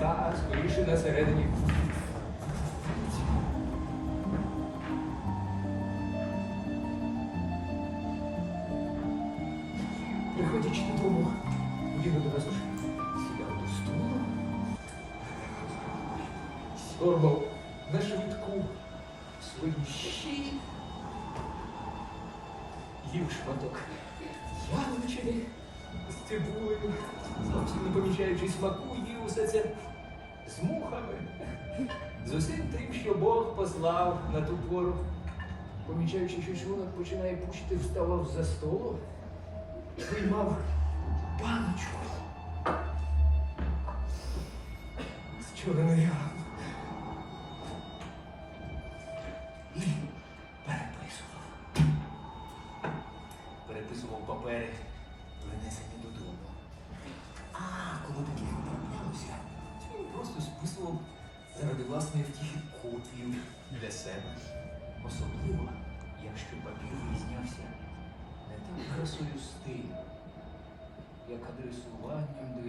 Так, скоріше на середині. Приходячи додому, він одразу ж сідав до столу, сьорбав на швидку свої щі, їв шматок. Яловичини цибулею, зовсім не помічаючи смаку, їв усе це з мухами. З усім тим, що Бог послав на ту пору. Помічаючи, що шлунок починає пущити, вставав за столу, виймав баночку з чорною. І переписував. Переписував папери, принесені додому. Заради власної втіхи копію для себе. Особливо, якщо папір вирізнявся не так красою стилю, як адресуванням до